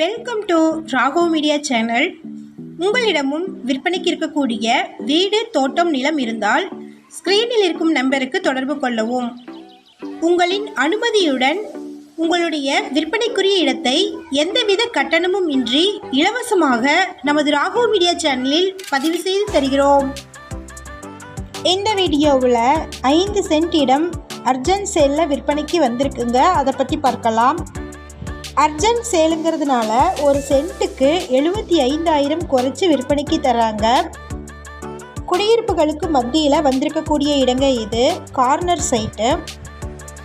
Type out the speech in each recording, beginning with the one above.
Welcome to Rago media channel உங்களிடமும் விற்பனைக்கு இருக்கக்கூடிய வீடு தோட்டம் நிலம் இருந்தால் ஸ்க்ரீனில் இருக்கும் நம்பருக்கு தொடர்பு கொள்ளவும். உங்களின் அனுமதியுடன் உங்களுடைய விற்பனைக்குரிய இடத்தை எந்தவித கட்டணமும் இன்றி இலவசமாக நமது ராகோ மீடியா சேனலில் பதிவு செய்து தருகிறோம். இந்த வீடியோவில் ஐந்து சென்ட் இடம் அர்ஜென்ட் சேலில் விற்பனைக்கு வந்திருக்குங்க. அதை பற்றி பார்க்கலாம். அர்ஜென்ட் சேலுங்கிறதுனால ஒரு சென்ட்டுக்கு எழுபத்தி ஐந்தாயிரம் குறைச்சி விற்பனைக்கு தராங்க குடியிருப்புகளுக்கு மத்தியில் வந்திருக்கக்கூடிய இடங்க இது கார்னர் சைட்டு.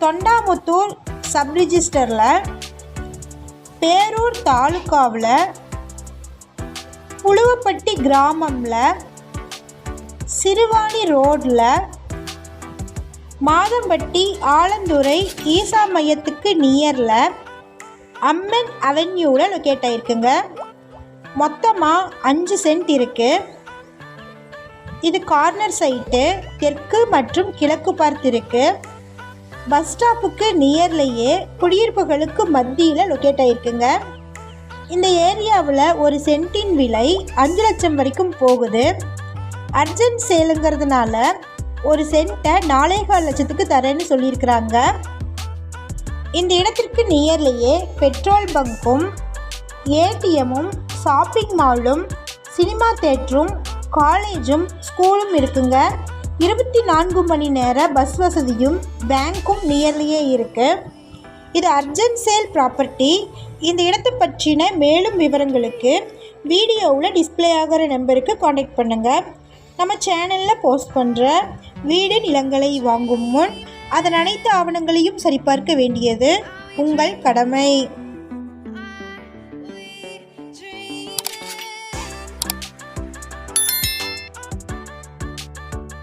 தொண்டாமுத்தூர் சப்ரிஜிஸ்டரில் பேரூர் தாலுக்காவில் புழுவப்பட்டி கிராமமில் சிறுவாணி ரோடில் மாதம்பட்டி ஆலந்துறை ஈசா மையத்துக்கு நியரில் அம்மன் அவென்யூவில் லொக்கேட் ஆகிருக்குங்க மொத்தமாக அஞ்சு சென்ட் இருக்குது இது கார்னர் சைட்டு தெற்கு மற்றும் கிழக்கு பார்த்து இருக்குது பஸ் ஸ்டாப்புக்கு நியர்லேயே குடியிருப்புகளுக்கு மத்தியில் லொக்கேட் ஆகிருக்குங்க இந்த ஏரியாவில் ஒரு சென்ட்டின் விலை அஞ்சு லட்சம் வரைக்கும் போகுது. அர்ஜென்ட் சேலுங்கிறதுனால ஒரு சென்ட்டை நாலேகால் லட்சத்துக்கு தரேன்னு சொல்லியிருக்கிறாங்க. இந்த இடத்திற்கு நியர்லேயே பெட்ரோல் பங்க்கும் ஏடிஎம்மும் ஷாப்பிங் மாலும் சினிமா தேட்டரும் காலேஜும் ஸ்கூலும் இருக்குங்க. இருபத்தி நான்கு மணி நேர பஸ் வசதியும் பேங்க்கும் நியர்லியே இருக்குது இது அர்ஜென்ட் சேல் ப்ராப்பர்ட்டி இந்த இடத்தை பற்றின மேலும் விவரங்களுக்கு வீடியோவில் டிஸ்ப்ளே ஆகிற நம்பருக்கு காண்டாக்ட் பண்ணுங்கள் நம்ம சேனலில் போஸ்ட் பண்ணுற வீடு நிலங்களை வாங்கும் முன் அதன் அனைத்து ஆவணங்களையும் சரிபார்க்க வேண்டியது உங்கள் கடமை.